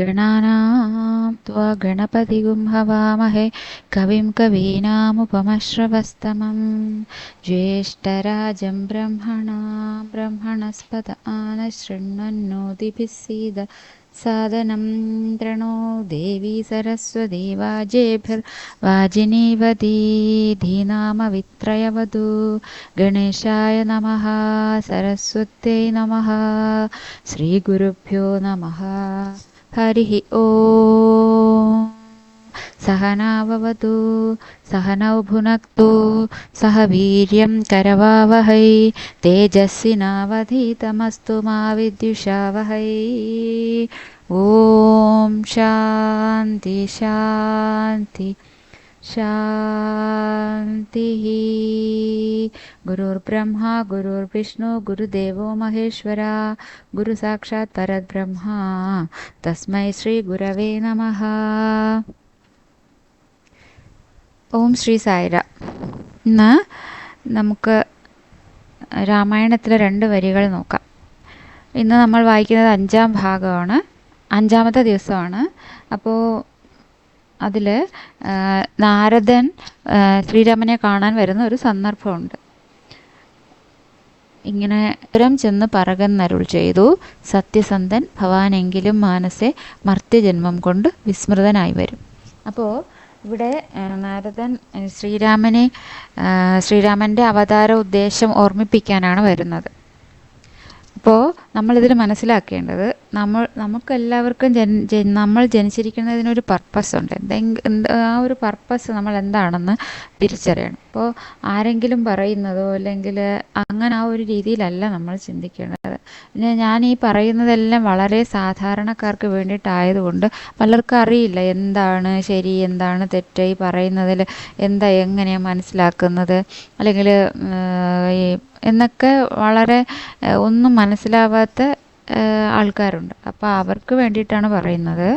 गणानां त्वा गणपतिगुं हवामहे कविं कवीनामुपमश्रवस्तमं ज्येष्ठराजं ब्रह्मणां ब्रह्मणस्पत आनशृण्वन्नोतिभिः सीद सादनं प्रणो देवी सरस्वती वाजेभिर्वाजिनीवती धीनामवित्रयवधू। गणेशाय नमः सरस्वत्यै नमः श्रीगुरुभ्यो नमः हरिः ॐ सहनाववतु सहनौ भुनक्तु सह वीर्यं करवावहै तेजस्विनावधीतमस्तु मा विद्युषावहै। ॐ शान्ति शान्ति शान्तिः गुरुर्ब्रह्मा गुरुर्विष्णु गुरुदेवो महेश्वरा गुरुसाक्षात् परब्रह्मा तस्मै ശ്രീഗുരവേ നമഃ ഓം ശ്രീ സായിര ഇന്ന് നമുക്ക് രാമായണത്തിലെ രണ്ട് വരികൾ നോക്കാം ഇന്ന് നമ്മൾ വായിക്കുന്നത് അഞ്ചാം ഭാഗമാണ് അഞ്ചാമത്തെ ദിവസമാണ് അപ്പോൾ അതിൽ നാരദൻ ശ്രീരാമനെ കാണാൻ വരുന്ന ഒരു സന്ദർഭമുണ്ട്. ഇങ്ങനെ ഉരം ചെന്ന് പറകന്നരുൾ ചെയ്തു സത്യസന്ധൻ ഭവാനെങ്കിലും മാനസെ മർത്യജന്മം കൊണ്ട് വിസ്മൃതനായി വരും. അപ്പോൾ ഇവിടെ നാരദൻ ശ്രീരാമനെ ശ്രീരാമന്റെ അവതാര ഉദ്ദേശം ഓർമ്മിപ്പിക്കാനാണ് വരുന്നത്. അപ്പോൾ നമ്മളിതിൽ മനസ്സിലാക്കേണ്ടത് നമ്മൾ നമുക്കെല്ലാവർക്കും നമ്മൾ ജനിച്ചിരിക്കുന്നതിനൊരു പർപ്പസ് ഉണ്ട് എന്തെങ്കിലും ആ ഒരു പർപ്പസ് നമ്മൾ എന്താണെന്ന് തിരിച്ചറിയണം. അപ്പോൾ ആരെങ്കിലും പറയുന്നതോ അല്ലെങ്കിൽ അങ്ങനെ ആ ഒരു രീതിയിലല്ല നമ്മൾ ചിന്തിക്കേണ്ടത്. പിന്നെ ഞാൻ ഈ പറയുന്നതെല്ലാം വളരെ സാധാരണക്കാർക്ക് വേണ്ടിയിട്ടായതുകൊണ്ട് പലർക്കും അറിയില്ല എന്താണ് ശരി എന്താണ് തെറ്റ്. ഈ പറയുന്നതിൽ എന്താ എങ്ങനെയാണ് മനസ്സിലാക്കുന്നത്? അല്ലെങ്കിൽ ഈ എന്നൊക്കെ വളരെ ഒന്നും മനസ്സിലാവാത്ത ആൾക്കാരുണ്ട്. അപ്പോൾ അവർക്ക് വേണ്ടിയിട്ടാണ് പറയുന്നത്.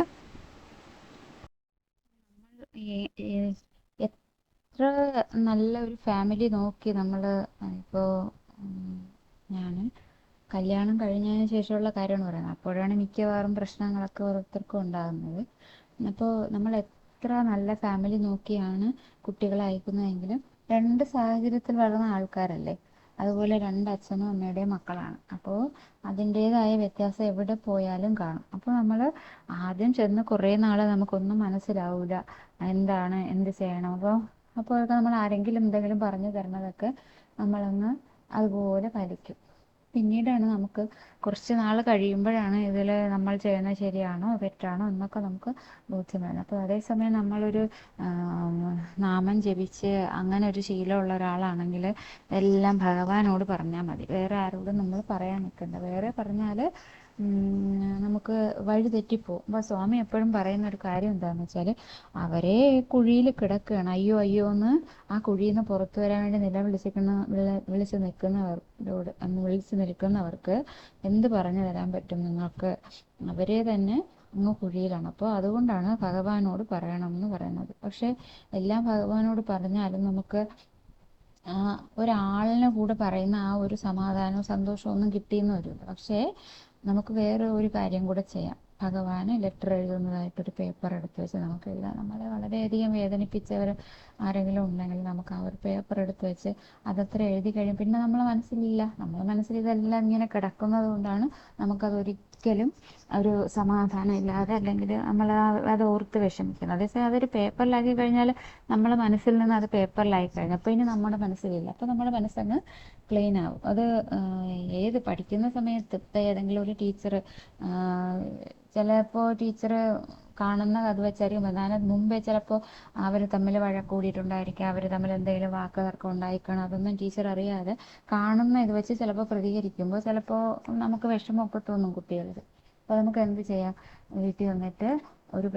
എത്ര നല്ല ഒരു ഫാമിലി നോക്കി നമ്മൾ ഇപ്പോൾ ഞാൻ കല്യാണം കഴിഞ്ഞതിന് ശേഷമുള്ള കാര്യമാണ് പറയുന്നത്. അപ്പോഴാണ് മിക്കവാറും പ്രശ്നങ്ങളൊക്കെ ഓരോരുത്തർക്കും ഉണ്ടാകുന്നത്. അപ്പോൾ നമ്മൾ എത്ര നല്ല ഫാമിലി നോക്കിയാണ് കുട്ടികളെ അയക്കുന്നതെങ്കിലും രണ്ട് സാഹചര്യത്തിൽ വളർന്ന ആൾക്കാരല്ലേ? അതുപോലെ രണ്ട് അച്ഛനും അമ്മയുടെയും മക്കളാണ്. അപ്പോൾ അതിന്റേതായ വ്യത്യാസം എവിടെ പോയാലും കാണും. അപ്പോൾ നമ്മൾ ആദ്യം ചെന്ന് കുറേ നാൾ നമുക്കൊന്നും മനസ്സിലാവില്ല എന്താണ് എന്ത് ചെയ്യണം? അപ്പോൾ അപ്പോഴൊക്കെ നമ്മൾ ആരെങ്കിലും എന്തെങ്കിലും പറഞ്ഞു തരുന്നതൊക്കെ നമ്മളങ്ങ് അതുപോലെ പാലിക്കും. പിന്നീടാണ് നമുക്ക് കുറച്ച് നാൾ കഴിയുമ്പോഴാണ് ഇതിൽ നമ്മൾ ചെയ്യുന്നത് ശരിയാണോ തെറ്റാണോ എന്നൊക്കെ നമുക്ക് ബോധ്യം വരുന്നത് അപ്പോൾ അതേസമയം നമ്മളൊരു നാമം ജപിച്ച് അങ്ങനെ ഒരു ശീലമുള്ള ഒരാളാണെങ്കിൽ എല്ലാം ഭഗവാനോട് പറഞ്ഞാൽ മതി. വേറെ ആരോടും നമ്മൾ പറയാൻ നിൽക്കണ്ട വേറെ പറഞ്ഞാൽ നമുക്ക് വഴി തെറ്റിപ്പോവും. അപ്പോൾ സ്വാമി എപ്പോഴും പറയുന്ന ഒരു കാര്യം എന്താണെന്ന് വെച്ചാൽ അവരെ കുഴിയിൽ കിടക്കുകയാണ്. അയ്യോ അയ്യോ എന്ന് ആ കുഴിയിൽ നിന്ന് പുറത്തു വരാൻ വേണ്ടി നിലവിളിച്ചിരിക്കുന്ന വിളിച്ച് നിൽക്കുന്നവരോട് വിളിച്ച് നിൽക്കുന്നവർക്ക് എന്ത് പറഞ്ഞു തരാൻ പറ്റും നിങ്ങൾക്ക്? അവരെ തന്നെ അങ്ങ് കുഴിയിലാണ്. അപ്പോൾ അതുകൊണ്ടാണ് ഭഗവാനോട് പറയണം എന്ന് പറയുന്നത്. പക്ഷെ എല്ലാം ഭഗവാനോട് പറഞ്ഞാലും നമുക്ക് ഒരാളിനെ കൂടെ പറയുന്ന ആ ഒരു സമാധാനവും സന്തോഷവും ഒന്നും കിട്ടിയെന്ന് വരില്ല. പക്ഷേ നമുക്ക് വേറെ ഒരു കാര്യം കൂടെ ചെയ്യാം. ഭഗവാന് ലെറ്റർ എഴുതുന്നതായിട്ടൊരു പേപ്പർ എടുത്ത് വെച്ച് നമുക്ക് എഴുതാം നമ്മളെ വളരെയധികം വേദനിപ്പിച്ചവർ ആരെങ്കിലും ഉണ്ടെങ്കിൽ നമുക്ക് ആ ഒരു പേപ്പർ എടുത്ത് വെച്ച് അതത്ര എഴുതി കഴിയും. പിന്നെ നമ്മളെ മനസ്സിലില്ല. നമ്മളെ മനസ്സിൽ ഇതെല്ലാം ഇങ്ങനെ കിടക്കുന്നത് കൊണ്ടാണ് നമുക്കത് ഒരിക്കലും ഒരു സമാധാനം ഇല്ലാതെ അല്ലെങ്കിൽ നമ്മൾ അത് ഓർത്ത് വിഷമിക്കുന്നത്. അതേസമയം അതൊരു പേപ്പറിലാക്കി കഴിഞ്ഞാൽ നമ്മളെ മനസ്സിൽ നിന്ന് അത് പേപ്പറിലായി കഴിഞ്ഞു. അപ്പോൾ ഇനി നമ്മുടെ മനസ്സിലില്ല. അപ്പോൾ നമ്മുടെ മനസ്സങ്ങ് ക്ലീൻ ആവും. അത് ഏത് പഠിക്കുന്ന സമയത്ത് ഇപ്പം ഏതെങ്കിലും ഒരു ടീച്ചർ ചിലപ്പോ ടീച്ചർ കാണുന്ന കഥ വെച്ചായിരിക്കും പ്രധാനം മുമ്പേ ചിലപ്പോൾ അവർ തമ്മിൽ വഴക്ക് കൂടിയിട്ടുണ്ടായിരിക്കാം അവർ തമ്മിൽ എന്തെങ്കിലും വാക്ക് തർക്കം ഉണ്ടായിക്കണം അതൊന്നും ടീച്ചർ അറിയാതെ കാണുന്ന ഇത് വെച്ച് ചിലപ്പോൾ പ്രതികരിക്കുമ്പോൾ ചിലപ്പോൾ നമുക്ക് വിഷമമൊക്കെ തോന്നും കുട്ടികൾക്ക്. അപ്പോൾ നമുക്ക് എന്ത് ചെയ്യാം? വീട്ടിൽ വന്നിട്ട് ഒരു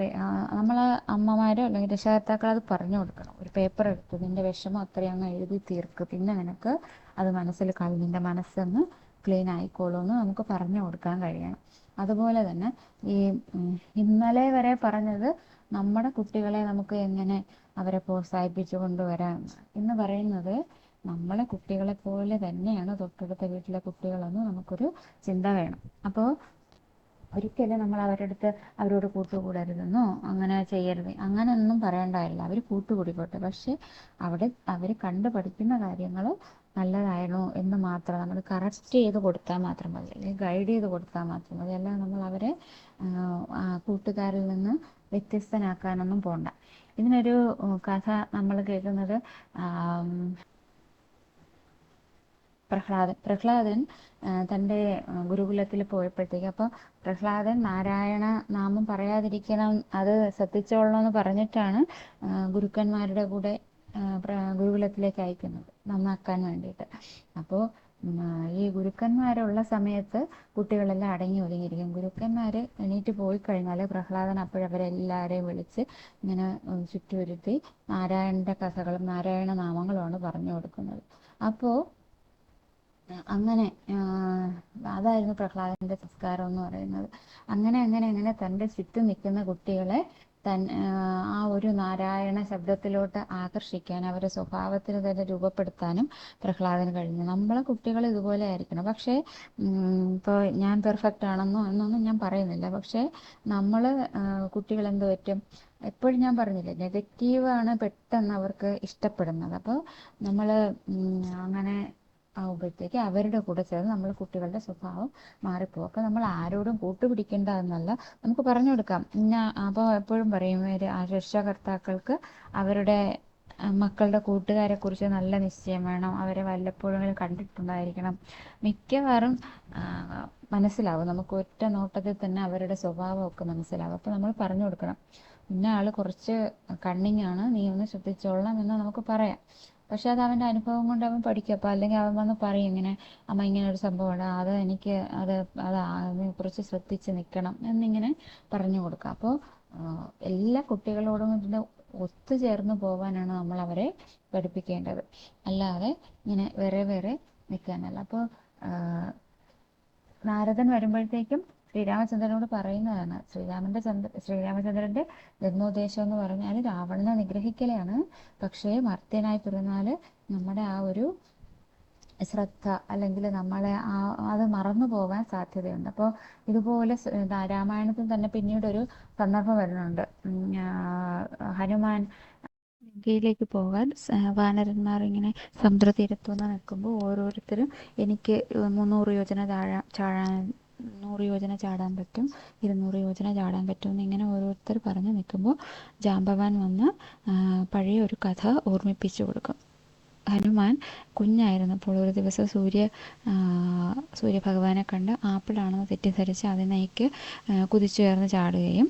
നമ്മളെ അമ്മമാരോ അല്ലെങ്കിൽ രക്ഷകർത്താക്കൾ അത് പറഞ്ഞു കൊടുക്കണം. ഒരു പേപ്പർ എടുത്ത്. നിന്റെ വിഷമം അത്രയും അങ്ങ് എഴുതി തീർക്ക്. പിന്നെ നിനക്ക് അത് മനസ്സിൽ കളി നിന്റെ മനസ്സൊന്ന് ക്ലീൻ ആയിക്കോളൂ എന്ന് നമുക്ക് പറഞ്ഞു കൊടുക്കാൻ കഴിയണം. അതുപോലെ തന്നെ ഈ ഇന്നലെ വരെ പറഞ്ഞത് നമ്മുടെ കുട്ടികളെ നമുക്ക് എങ്ങനെ അവരെ പ്രോത്സാഹിപ്പിച്ചു കൊണ്ടുവരാം. എന്ന് പറയുന്നത് നമ്മളെ കുട്ടികളെ പോലെ തന്നെയാണ് തൊട്ടടുത്ത വീട്ടിലെ കുട്ടികളെന്ന് നമുക്കൊരു ചിന്ത വേണം. അപ്പോൾ ഒരിക്കലും നമ്മൾ അവരുടെ അടുത്ത് അവരോട് കൂട്ടുകൂടരുതെന്നോ അങ്ങനെ ചെയ്യരുത്. അങ്ങനെയൊന്നും പറയേണ്ടതല്ല അവർ കൂട്ടുകൂടിക്കോട്ടെ. പക്ഷെ അവിടെ അവർ കണ്ടു പഠിക്കുന്ന കാര്യങ്ങൾ നല്ലതായിരുന്നു എന്ന് മാത്രം നമ്മൾ കറക്റ്റ് ചെയ്ത് കൊടുത്താൽ മാത്രം മതി. അല്ലെങ്കിൽ ഗൈഡ് ചെയ്ത് കൊടുത്താൽ മാത്രം മതി. അല്ലാതെ നമ്മൾ അവരെ കൂട്ടുകാരിൽ നിന്ന് വ്യത്യസ്തനാക്കാനൊന്നും പോണ്ട. ഇതിനൊരു കഥ നമ്മൾ കേൾക്കുന്നത് പ്രഹ്ലാദൻ. പ്രഹ്ലാദൻ തന്റെ ഗുരുകുലത്തിൽ പോയപ്പോഴത്തേക്ക് അപ്പോൾ പ്രഹ്ലാദൻ നാരായണ നാമം പറയാതിരിക്കണം അത് ശ്രദ്ധിച്ചോളണം എന്ന് പറഞ്ഞിട്ടാണ് ഗുരുക്കന്മാരുടെ കൂടെ ഗുരുകുലത്തിലേക്ക് അയക്കുന്നത് നന്നാക്കാൻ വേണ്ടിയിട്ട്. അപ്പോൾ ഈ ഗുരുക്കന്മാരുള്ള സമയത്ത് കുട്ടികളെല്ലാം അടങ്ങി ഒതുങ്ങിയിരിക്കും. ഗുരുക്കന്മാർ എണീറ്റ് പോയി കഴിഞ്ഞാൽ പ്രഹ്ലാദൻ അപ്പോഴവരെല്ലാവരെയും വിളിച്ച് ഇങ്ങനെ ചുറ്റുവരുത്തി നാരായണന്റെ കഥകളും നാരായണ നാമങ്ങളുമാണ് പറഞ്ഞു കൊടുക്കുന്നത്. അപ്പോൾ അങ്ങനെ അതായിരുന്നു പ്രഹ്ലാദന്റെ സംസ്കാരം എന്ന് പറയുന്നത്. അങ്ങനെ അങ്ങനെ അങ്ങനെ തന്റെ ചുറ്റും നിൽക്കുന്ന കുട്ടികളെ തൻ ആ ഒരു നാരായണ ശബ്ദത്തിലോട്ട് ആകർഷിക്കാൻ അവരുടെ സ്വഭാവത്തിന് തന്നെ രൂപപ്പെടുത്താനും പ്രഹ്ലാദന് കഴിഞ്ഞു. നമ്മളെ കുട്ടികൾ ഇതുപോലെ ആയിരിക്കണം. പക്ഷേ ഇപ്പോൾ ഞാൻ പെർഫെക്റ്റ് ആണെന്നോ എന്നൊന്നും ഞാൻ പറയുന്നില്ല. പക്ഷേ നമ്മൾ കുട്ടികൾ എന്ത് പറ്റും? എപ്പോഴും ഞാൻ പറഞ്ഞില്ലേ നെഗറ്റീവാണ് പെട്ടെന്ന് അവർക്ക് ഇഷ്ടപ്പെടുന്നത്. അപ്പോൾ നമ്മൾ അങ്ങനെ ആകുമ്പോഴത്തേക്ക് അവരുടെ കൂടെ ചേർന്ന് നമ്മൾ കുട്ടികളുടെ സ്വഭാവം മാറിപ്പോകും. അപ്പോൾ നമ്മൾ ആരോടും കൂട്ടുപിടിക്കേണ്ട എന്നല്ല നമുക്ക് പറഞ്ഞു കൊടുക്കാം. ഇന്ന അപ്പോൾ എപ്പോഴും പറയും രക്ഷാകർത്താക്കൾക്ക് അവരുടെ മക്കളുടെ കൂട്ടുകാരെ കുറിച്ച് നല്ല നിശ്ചയം വേണം. അവരെ വല്ലപ്പോഴും കണ്ടിട്ടുണ്ടായിരിക്കണം. മിക്കവാറും മനസ്സിലാവും. നമുക്ക് ഒറ്റ നോട്ടത്തിൽ തന്നെ അവരുടെ സ്വഭാവമൊക്കെ മനസ്സിലാവും. അപ്പോൾ നമ്മൾ പറഞ്ഞു കൊടുക്കണം. ഇന്ന ആൾ കുറച്ച് കണ്ണിങ്ങാണ് നീ ഒന്ന് ശ്രദ്ധിച്ചോളണം എന്ന് നമുക്ക് പറയാം. പക്ഷെ അത് അവന്റെ അനുഭവം കൊണ്ട് അവൻ പഠിക്കും. അപ്പോൾ അല്ലെങ്കിൽ അവൻ വന്ന് പറയും ഇങ്ങനെ അമ്മ ഇങ്ങനെ ഒരു സംഭവമാണ് അത് എനിക്ക് അത് അത് കുറച്ച് ശ്രദ്ധിച്ച് നിൽക്കണം എന്നിങ്ങനെ പറഞ്ഞു കൊടുക്കുക. അപ്പോൾ എല്ലാ കുട്ടികളോടും ഇതിന്റെ ഒത്തുചേർന്ന് പോകാനാണ് നമ്മൾ അവരെ പഠിപ്പിക്കേണ്ടത്. അല്ലാതെ ഇങ്ങനെ വേറെ വേറെ നിൽക്കാനല്ല. അപ്പോൾ നാരദൻ വരുമ്പോഴത്തേക്കും ശ്രീരാമചന്ദ്രനോട് പറയുന്നതാണ്. ശ്രീരാമന്റെ ചന്ദ്ര ശ്രീരാമചന്ദ്രന്റെ ജന്മോദ്ദേശം എന്ന് പറഞ്ഞാൽ രാവണനെ നിഗ്രഹിക്കലാണ്. പക്ഷേ മർത്യനായി പിറന്നാൽ നമ്മുടെ ആ ഒരു ശ്രദ്ധ അല്ലെങ്കിൽ നമ്മളെ ആ അത് മറന്നു പോകാൻ സാധ്യതയുണ്ട്. അപ്പോൾ ഇതുപോലെ രാമായണത്തിൽ തന്നെ പിന്നീട് ഒരു സന്ദർഭം വരുന്നുണ്ട്. ഹനുമാൻ ലങ്കയിലേക്ക് പോകാൻ വാനരന്മാർ ഇങ്ങനെ സമുദ്രതീരത്തുനിന്ന് നിൽക്കുമ്പോൾ ഓരോരുത്തരും എനിക്ക് മുന്നൂറ് യോജന താഴാ ചാഴാൻ നൂറ് യോജന ചാടാൻ പറ്റും ഇരുന്നൂറ് യോജന ചാടാൻ പറ്റും എന്നിങ്ങനെ ഓരോരുത്തർ പറഞ്ഞു നിൽക്കുമ്പോൾ ജാമ്പവാൻ വന്ന് പഴയ ഒരു കഥ ഓർമ്മിപ്പിച്ചു കൊടുക്കും. ഹനുമാൻ കുഞ്ഞായിരുന്നപ്പോൾ ഒരു ദിവസം സൂര്യ സൂര്യഭഗവാനെ കണ്ട് ആപ്പിളാണെന്ന് തെറ്റിദ്ധരിച്ച് അതിനേക്ക് കുതിച്ചുയർന്ന് ചാടുകയും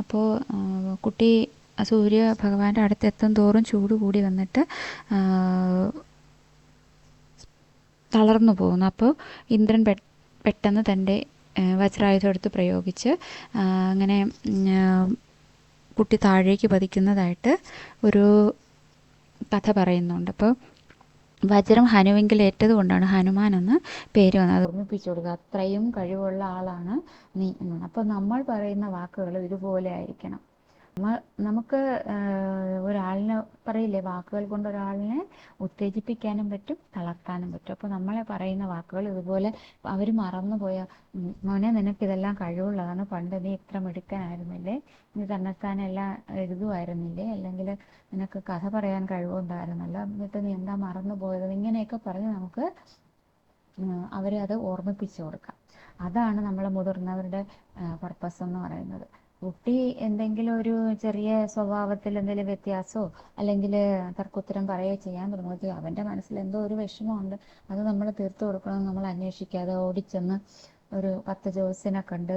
അപ്പോൾ കുട്ടി സൂര്യ ഭഗവാന്റെ അടുത്തെത്തും തോറും ചൂട് കൂടി വന്നിട്ട് തളർന്നു പോകുന്നു. അപ്പോൾ ഇന്ദ്രൻ പെട്ടെന്ന് തന്റെ വജ്രായുധം എടുത്ത് പ്രയോഗിച്ച് അങ്ങനെ കുട്ടി താഴേക്ക് പതിക്കുന്നതായിട്ട് ഒരു കഥ പറയുന്നുണ്ട്. അപ്പോൾ വജ്രം ഹനുവെങ്കിൽ ഏറ്റത് കൊണ്ടാണ് ഹനുമാൻ എന്ന് പേര് വന്നത്. ഓർമ്മിപ്പിച്ചു കൊടുക്കുക. അത്രയും കഴിവുള്ള ആളാണ് നീ എന്നാണ്. അപ്പോൾ നമ്മൾ പറയുന്ന വാക്കുകൾ ഇതുപോലെ ആയിരിക്കണം. നമുക്ക് ഒരാളിനെ പറയില്ലേ വാക്കുകൾ കൊണ്ട് ഒരാളിനെ ഉത്തേജിപ്പിക്കാനും പറ്റും തളർത്താനും പറ്റും. അപ്പോൾ നമ്മളെ പറയുന്ന വാക്കുകൾ ഇതുപോലെ അവർ മറന്നുപോയ മോനെ നിനക്ക് ഇതെല്ലാം കഴിവുള്ളതാണ്. പണ്ട് നീ ഇത്ര മിടുക്കനായിരുന്നില്ലേ? നീ തന്നെത്താനെല്ലാം എഴുതുമായിരുന്നില്ലേ? അല്ലെങ്കിൽ നിനക്ക് കഥ പറയാൻ കഴിവുണ്ടായിരുന്നല്ലോ? എന്നിട്ട് നീ എന്താ മറന്നു പോയത് ഇങ്ങനെയൊക്കെ പറഞ്ഞ് നമുക്ക് അവരെ അത് ഓർമ്മിപ്പിച്ചു കൊടുക്കാം. അതാണ് നമ്മളെ മുതിർന്നവരുടെ പർപ്പസ് എന്ന് പറയുന്നത്. കുട്ടി എന്തെങ്കിലും ഒരു ചെറിയ സ്വഭാവത്തിൽ എന്തെങ്കിലും വ്യത്യാസമോ അല്ലെങ്കിൽ തർക്കുത്തരം പറയുകയോ ചെയ്യാൻ തുടങ്ങുമ്പോൾ അവന്റെ മനസ്സിൽ എന്തോ ഒരു വിഷമമുണ്ട്. അത് നമ്മൾ തീർത്തു കൊടുക്കണം നമ്മൾ അന്വേഷിക്കാതെ ഓടിച്ചെന്ന് ഒരു പത്ത് ജ്യോതിസിനെ കണ്ട്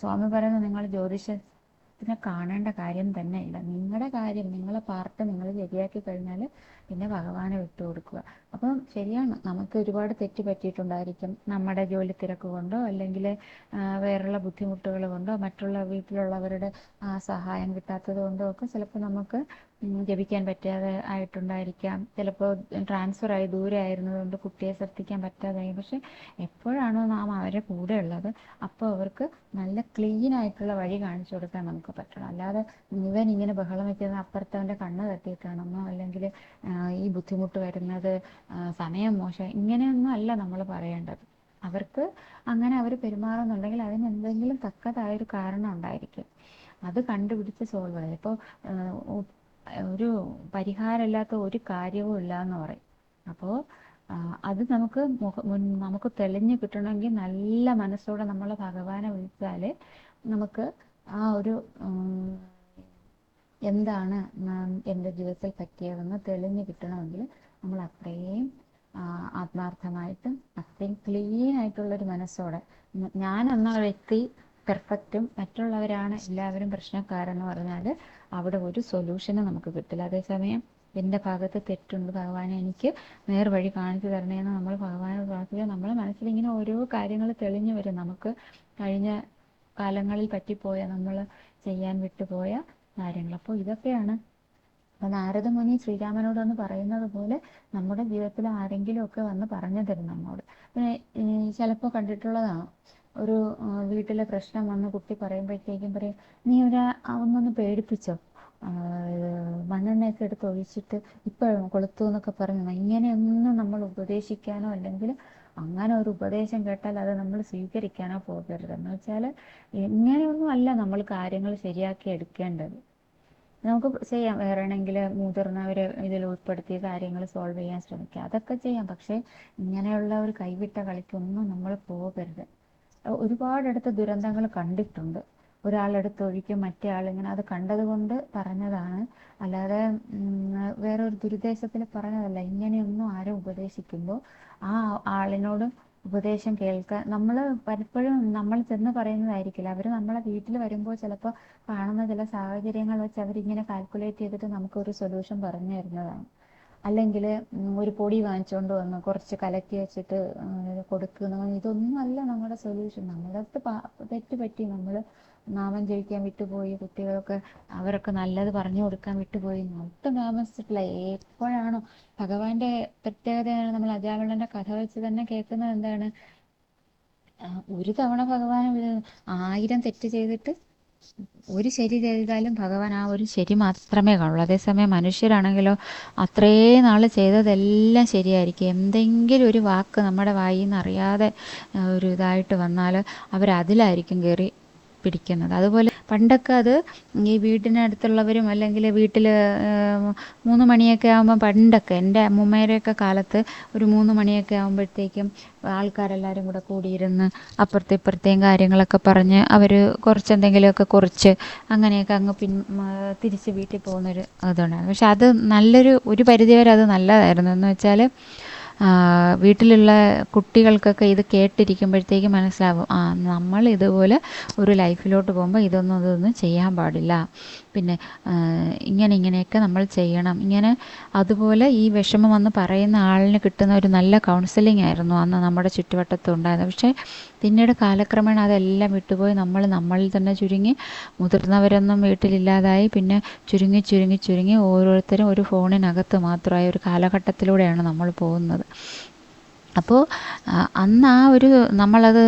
സ്വാമി പറയുന്നത് നിങ്ങൾ ജ്യോതിഷത്തിനെ കാണേണ്ട കാര്യം തന്നെ ഇല്ല നിങ്ങളുടെ കാര്യം നിങ്ങളെ പാർട്ട് നിങ്ങൾ ശരിയാക്കി കഴിഞ്ഞാൽ പിന്നെ ഭഗവാനെ വിട്ടു കൊടുക്കുക. അപ്പം ശരിയാണ്. നമുക്ക് ഒരുപാട് തെറ്റ് പറ്റിയിട്ടുണ്ടായിരിക്കും നമ്മുടെ ജോലി തിരക്ക് കൊണ്ടോ അല്ലെങ്കിൽ വേറെയുള്ള ബുദ്ധിമുട്ടുകൾ കൊണ്ടോ മറ്റുള്ള വീട്ടിലുള്ളവരുടെ സഹായം കിട്ടാത്തത് കൊണ്ടോ ഒക്കെ ചിലപ്പോൾ നമുക്ക് ജപിക്കാൻ പറ്റാതെ ആയിട്ടുണ്ടായിരിക്കാം. ചിലപ്പോൾ ട്രാൻസ്ഫർ ആയി ദൂരെ ആയിരുന്നതുകൊണ്ട് കുട്ടിയെ ശ്രദ്ധിക്കാൻ പറ്റാതായി. പക്ഷെ എപ്പോഴാണോ നാം അവരെ കൂടെ ഉള്ളത് അപ്പോൾ അവർക്ക് നല്ല ക്ലീൻ ആയിട്ടുള്ള വഴി കാണിച്ചു കൊടുക്കാൻ നമുക്ക് പറ്റണം. അല്ലാതെ ഇവൻ ഇങ്ങനെ ബഹളം വെക്കുന്ന അപ്പുറത്തവന്റെ കണ്ണ് തട്ടിയിട്ടാണെന്നോ അല്ലെങ്കിൽ ഈ ബുദ്ധിമുട്ട് വരുന്നത് സമയം മോശം ഇങ്ങനെയൊന്നും അല്ല നമ്മൾ പറയേണ്ടത്. അവർക്ക് അങ്ങനെ അവർ പെരുമാറുന്നുണ്ടെങ്കിൽ അതിന് എന്തെങ്കിലും തക്കതായൊരു കാരണം ഉണ്ടായിരിക്കും. അത് കണ്ടുപിടിച്ച് സോൾവ് ചെയ്യുക ഇപ്പോൾ ഒരു പരിഹാരമില്ലാത്ത ഒരു കാര്യവും ഇല്ല എന്ന് പറയും അപ്പോൾ അത് നമുക്ക് നമുക്ക് തെളിഞ്ഞു കിട്ടണമെങ്കിൽ നല്ല മനസ്സോടെ നമ്മൾ ഭഗവാനെ വിളിച്ചാൽ നമുക്ക് ആ ഒരു എന്താണ് എന്റെ ജീവിതത്തിൽ പറ്റിയതെന്ന് തെളിഞ്ഞു കിട്ടണമെങ്കിൽ നമ്മൾ അത്രയും ആത്മാർത്ഥമായിട്ടും അത്രയും ക്ലീൻ ആയിട്ടുള്ളൊരു മനസ്സോടെ ഞാൻ എന്ന വ്യക്തി പെർഫെക്റ്റും മറ്റുള്ളവരാണ് എല്ലാവരും പ്രശ്നക്കാരെന്ന് പറഞ്ഞാൽ അവിടെ ഒരു സൊല്യൂഷനും നമുക്ക് കിട്ടില്ല. അതേസമയം എന്റെ ഭാഗത്ത് തെറ്റുണ്ട് ഭഗവാനെ എനിക്ക് നേർവഴി കാണിച്ചു തരണേന്ന് നമ്മൾ ഭഗവാനെ പ്രാർത്ഥിക്കുക നമ്മുടെ മനസ്സിൽ ഇങ്ങനെ ഓരോ കാര്യങ്ങൾ തെളിഞ്ഞു വരും. നമുക്ക് കഴിഞ്ഞ കാലങ്ങളിൽ പറ്റിപ്പോയ നമ്മൾ ചെയ്യാൻ വിട്ടുപോയ കാര്യങ്ങൾ. അപ്പോൾ ഇതൊക്കെയാണ്. അപ്പൊ നാരദ മുനി ശ്രീരാമനോട് വന്ന് പറയുന്നത് പോലെ നമ്മുടെ ജീവിതത്തിൽ ആരെങ്കിലും ഒക്കെ വന്ന് പറഞ്ഞു തരും നമ്മോട്. പിന്നെ ചിലപ്പോൾ കണ്ടിട്ടുള്ളതാണ് ഒരു വീട്ടിലെ പ്രശ്നം വന്ന് കുട്ടി പറയുമ്പോഴത്തേക്കും പറയും നീ ഒരു ഒന്നൊന്ന് പേടിപ്പിച്ചോ. മണ്ണെണ്ണയൊക്കെ എടുത്ത് ഒഴിച്ചിട്ട് ഇപ്പോഴും കൊളുത്തു എന്നൊക്കെ പറഞ്ഞു. ഇങ്ങനെയൊന്നും നമ്മൾ ഉപദേശിക്കാനോ അല്ലെങ്കിൽ അങ്ങനെ ഒരു ഉപദേശം കേട്ടാൽ അത് നമ്മൾ സ്വീകരിക്കാനോ പോകരുത്. എന്ന് വെച്ചാൽ ഇങ്ങനെയൊന്നും അല്ല നമ്മൾ കാര്യങ്ങൾ ശരിയാക്കി എടുക്കേണ്ടത്. നമുക്ക് ചെയ്യാം. വേറെണെങ്കിൽ മുതിർന്നവരെ ഇതിൽ ഉൾപ്പെടുത്തി കാര്യങ്ങൾ സോൾവ് ചെയ്യാൻ ശ്രമിക്കുക അതൊക്കെ ചെയ്യാം. പക്ഷേ ഇങ്ങനെയുള്ള ഒരു കൈവിട്ട കളിക്കൊന്നും നമ്മൾ പോകരുത്. ഒരുപാടടുത്ത് ദുരന്തങ്ങൾ കണ്ടിട്ടുണ്ട്. ഒരാളെടുത്ത് ഒഴിക്കും മറ്റേ ആളിങ്ങനെ അത് കണ്ടതുകൊണ്ട് പറഞ്ഞതാണ്. അല്ലാതെ വേറെ ഒരു ദുരുദ്ദേശത്തിൽ പറഞ്ഞതല്ല. ഇങ്ങനെയൊന്നും ആരും ഉപദേശിക്കുമ്പോൾ ആ ആളിനോട് ഉപദേശം കേൾക്കാൻ നമ്മൾ പലപ്പോഴും നമ്മൾ ചെന്ന് പറയുന്നതായിരിക്കില്ല. അവർ നമ്മളെ വീട്ടിൽ വരുമ്പോൾ ചിലപ്പോൾ കാണുന്ന ചില സാഹചര്യങ്ങൾ വെച്ച് അവരിങ്ങനെ കാൽക്കുലേറ്റ് ചെയ്തിട്ട് നമുക്കൊരു സൊല്യൂഷൻ പറഞ്ഞു തരുന്നതാണ്. അല്ലെങ്കിൽ ഒരു പൊടി വാങ്ങിച്ചുകൊണ്ട് വന്ന് കുറച്ച് കലക്കി വെച്ചിട്ട് കൊടുക്കുന്ന ഇതൊന്നും അല്ല നമ്മുടെ സൊല്യൂഷൻ നമ്മുടെ അടുത്ത് തെറ്റ് പറ്റി നമ്മൾ നാമം ജയിക്കാൻ വിട്ടുപോയി കുട്ടികളൊക്കെ അവരൊക്കെ നല്ലത് പറഞ്ഞു കൊടുക്കാൻ വിട്ടുപോയി. ഒട്ടും താമസിച്ചിട്ടില്ല. എപ്പോഴാണോ ഭഗവാന്റെ പ്രത്യേകതയാണ് നമ്മൾ അജാവളന്റെ കഥ വെച്ച് തന്നെ കേൾക്കുന്നത് എന്താണ്? ഒരു തവണ ഭഗവാൻ ആയിരം തെറ്റ് ചെയ്തിട്ട് ഒരു ശരി ചെയ്താലും ഭഗവാൻ ആ ഒരു ശരി മാത്രമേ കാണുള്ളൂ. അതേസമയം മനുഷ്യരാണെങ്കിലോ അത്രേ നാൾ ചെയ്തതെല്ലാം ശരിയായിരിക്കും. എന്തെങ്കിലും ഒരു വാക്ക് നമ്മുടെ വായിൽ നിന്ന് അറിയാതെ ഒരു ഇതായിട്ട് വന്നാൽ അവരതിലായിരിക്കും കയറി പിടിക്കുന്നത്. അതുപോലെ പണ്ടൊക്കെ അത് ഈ വീട്ടിനടുത്തുള്ളവരും അല്ലെങ്കിൽ വീട്ടിൽ മൂന്ന് മണിയൊക്കെ ആകുമ്പോൾ പണ്ടൊക്കെ എന്റെ അമ്മൂമ്മയുടെയൊക്കെ കാലത്ത് ഒരു മൂന്ന് മണിയൊക്കെ ആകുമ്പോഴത്തേക്കും ആൾക്കാരെല്ലാവരും കൂടെ കൂടിയിരുന്ന് അപ്പുറത്തെ ഇപ്പുറത്തെയും കാര്യങ്ങളൊക്കെ പറഞ്ഞ് അവർ കുറച്ച് എന്തെങ്കിലുമൊക്കെ കുറച്ച് അങ്ങനെയൊക്കെ അങ്ങ് പിൻ തിരിച്ച് വീട്ടിൽ പോകുന്നൊരു ഇതുണ്ടായിരുന്നു പക്ഷെ അത് നല്ലൊരു ഒരു പരിധിവരെ അത് നല്ലതായിരുന്നു. എന്ന് വെച്ചാൽ വീട്ടിലുള്ള കുട്ടികൾക്കൊക്കെ ഇത് കേട്ടിരിക്കുമ്പോഴത്തേക്ക് മനസ്സിലാവും ആ നമ്മൾ ഇതുപോലെ ഒരു ലൈഫിലോട്ട് പോകുമ്പോൾ ഇതൊന്നും ഇതൊന്നും ചെയ്യാൻ പാടില്ല. പിന്നെ ഇങ്ങനെ ഇങ്ങനെയൊക്കെ നമ്മൾ ചെയ്യണം. ഇങ്ങനെ അതുപോലെ ഈ വിഷമം വന്ന് പറയുന്ന ആളിന് കിട്ടുന്ന ഒരു നല്ല കൗൺസിലിംഗ് ആയിരുന്നു അന്ന് നമ്മുടെ ചുറ്റുവട്ടത്തുണ്ടായത് പക്ഷേ പിന്നീട് കാലക്രമേണ അതെല്ലാം വിട്ടുപോയി. നമ്മൾ നമ്മളിൽ തന്നെ ചുരുങ്ങി മുതിർന്നവരൊന്നും വീട്ടിലില്ലാതായി. പിന്നെ ചുരുങ്ങി ചുരുങ്ങി ചുരുങ്ങി ഓരോരുത്തരും ഒരു ഫോണിനകത്ത് മാത്രമായ ഒരു കാലഘട്ടത്തിലൂടെയാണ് നമ്മൾ പോകുന്നത്. അപ്പോൾ അന്ന് ആ ഒരു നമ്മളത്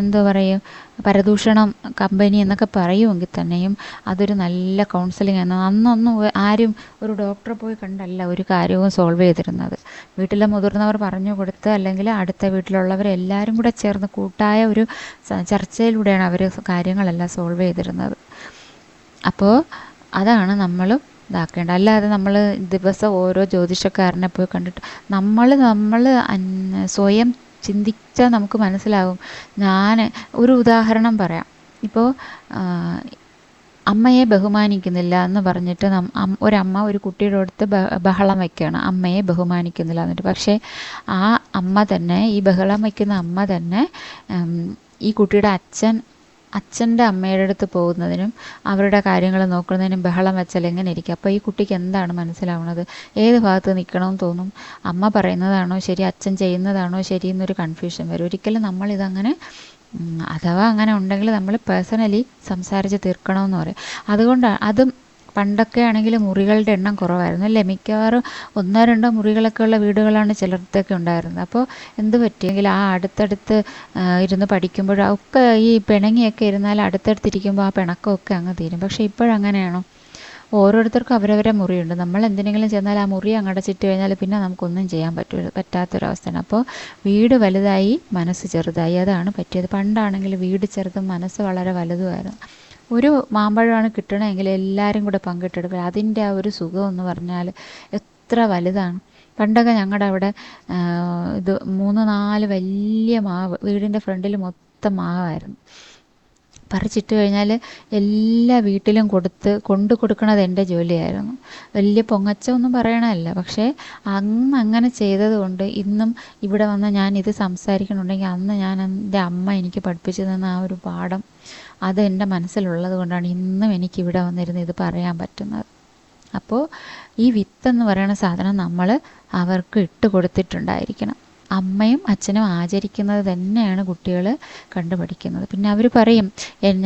എന്താ പറയുക പരദൂഷണം കമ്പനി എന്നൊക്കെ പറയുമെങ്കിൽ തന്നെയും അതൊരു നല്ല കൗൺസിലിംഗ് ആണ്. അന്നൊന്നും ആരും ഒരു ഡോക്ടറെ പോയി കണ്ടല്ല ഒരു കാര്യവും സോൾവ് ചെയ്തിരുന്നത്. വീട്ടിലെ മുതിർന്നവർ പറഞ്ഞു കൊടുത്ത് അല്ലെങ്കിൽ അടുത്ത വീട്ടിലുള്ളവരെല്ലാവരും കൂടെ ചേർന്ന് കൂട്ടായ ഒരു ചർച്ചയിലൂടെയാണ് അവർ കാര്യങ്ങളെല്ലാം സോൾവ് ചെയ്തിരുന്നത്. അപ്പോൾ അതാണ് നമ്മളും ഇതാക്കേണ്ടത് അല്ലാതെ നമ്മൾ ദിവസം ഓരോ ജ്യോതിഷക്കാരനെ പോയി കണ്ടിട്ട് നമ്മൾ നമ്മൾ സ്വയം ചിന്തിച്ചാൽ നമുക്ക് മനസ്സിലാകും ഞാൻ ഒരു ഉദാഹരണം പറയാം. ഇപ്പോൾ അമ്മയെ ബഹുമാനിക്കുന്നില്ല എന്ന് പറഞ്ഞിട്ട് ഒരമ്മ ഒരു കുട്ടിയുടെ അടുത്ത് ബഹളം വയ്ക്കുകയാണ് അമ്മയെ ബഹുമാനിക്കുന്നില്ല എന്നിട്ട്. പക്ഷേ ആ അമ്മ തന്നെ ഈ ബഹളം വയ്ക്കുന്ന അമ്മ തന്നെ ഈ കുട്ടിയുടെ അച്ഛൻ അച്ഛന്റെ അമ്മയുടെ അടുത്ത് പോകുന്നതിനും അവരുടെ കാര്യങ്ങൾ നോക്കുന്നതിനും ബഹളം വെച്ചാൽ എങ്ങനെ ഇരിക്കും? അപ്പോൾ ഈ കുട്ടിക്ക് എന്താണ് മനസ്സിലാവുന്നത്? ഏത് ഭാഗത്ത് നിൽക്കണമെന്ന് തോന്നും? അമ്മ പറയുന്നതാണോ ശരി? അച്ഛൻ ചെയ്യുന്നതാണോ ശരി എന്നൊരു കൺഫ്യൂഷൻ വരും. ഒരിക്കലും നമ്മളിതങ്ങനെ അഥവാ അങ്ങനെ ഉണ്ടെങ്കിൽ നമ്മൾ പേഴ്സണലി സംസാരിച്ച് തീർക്കണമെന്ന് പറയും. അതുകൊണ്ടാണ് അതും പണ്ടൊക്കെ ആണെങ്കിൽ മുറികളുടെ എണ്ണം കുറവായിരുന്നു. അല്ലേ? മിക്കവാറും ഒന്നോ രണ്ടോ മുറികളൊക്കെ ഉള്ള വീടുകളാണ് ചിലർക്കൊക്കെ ഉണ്ടായിരുന്നത്. അപ്പോൾ എന്ത് പറ്റിയെങ്കിൽ ആ അടുത്തടുത്ത് ഇരുന്ന് പഠിക്കുമ്പോഴൊക്കെ ഈ പിണങ്ങിയൊക്കെ ഇരുന്നാൽ അടുത്തടുത്തിരിക്കുമ്പോൾ ആ പിണക്കമൊക്കെ അങ്ങ് തീരും. പക്ഷേ ഇപ്പോഴങ്ങനെയാണോ? ഓരോരുത്തർക്കും അവരവരെ മുറിയുണ്ട്. നമ്മൾ എന്തിനെങ്കിലും ചെന്നാൽ ആ മുറി അങ്ങടച്ചിട്ട് കഴിഞ്ഞാൽ പിന്നെ നമുക്കൊന്നും ചെയ്യാൻ പറ്റൂ പറ്റാത്തൊരവസ്ഥയാണ്. അപ്പോൾ വീട് വലുതായി മനസ്സ് ചെറുതായി. അതാണ് പറ്റിയത്. പണ്ടാണെങ്കിൽ വീട് ചെറുതും മനസ്സ് വളരെ വലുതുമായിരുന്നു. ഒരു മാമ്പഴമാണ് കിട്ടണമെങ്കിൽ എല്ലാവരും കൂടെ പങ്കിട്ടെടുക്കുക അതിന്റെ ആ ഒരു സുഖം എന്ന് പറഞ്ഞാൽ എത്ര വലുതാണ്. പണ്ടൊക്കെ ഞങ്ങളുടെ അവിടെ ഇത് മൂന്ന് നാല് വലിയ മാവ് വീടിന്റെ ഫ്രണ്ടിൽ മൊത്തം മാവായിരുന്നു. പറിച്ചിട്ട് കഴിഞ്ഞാൽ എല്ലാ വീട്ടിലും കൊടുത്ത് കൊണ്ടു കൊടുക്കണത് എന്റെ ജോലിയായിരുന്നു. വലിയ പൊങ്ങച്ചമൊന്നും പറയണമല്ല പക്ഷേ അന്ന് അങ്ങനെ ചെയ്തത് കൊണ്ട് ഇന്നും ഇവിടെ വന്ന് ഞാൻ ഇത് സംസാരിക്കണുണ്ടെങ്കിൽ അന്ന് ഞാൻ എന്റെ അമ്മ എനിക്ക് പഠിപ്പിച്ചു തന്ന ആ ഒരു പാഠം അത് എന്റെ മനസ്സിലുള്ളത് കൊണ്ടാണ് ഇന്നും എനിക്ക് ഇവിടെ വന്നിരുന്ന് ഇത് പറയാൻ പറ്റുന്നത്. അപ്പോൾ ഈ വിത്തെന്ന് പറയുന്ന സാധനം നമ്മൾ അവർക്ക് ഇട്ട് കൊടുത്തിട്ടുണ്ടായിരിക്കണം. അമ്മയും അച്ഛനും ആചരിക്കുന്നത് തന്നെയാണ് കുട്ടികൾ കണ്ടുപഠിക്കുന്നത്. പിന്നെ അവർ പറയും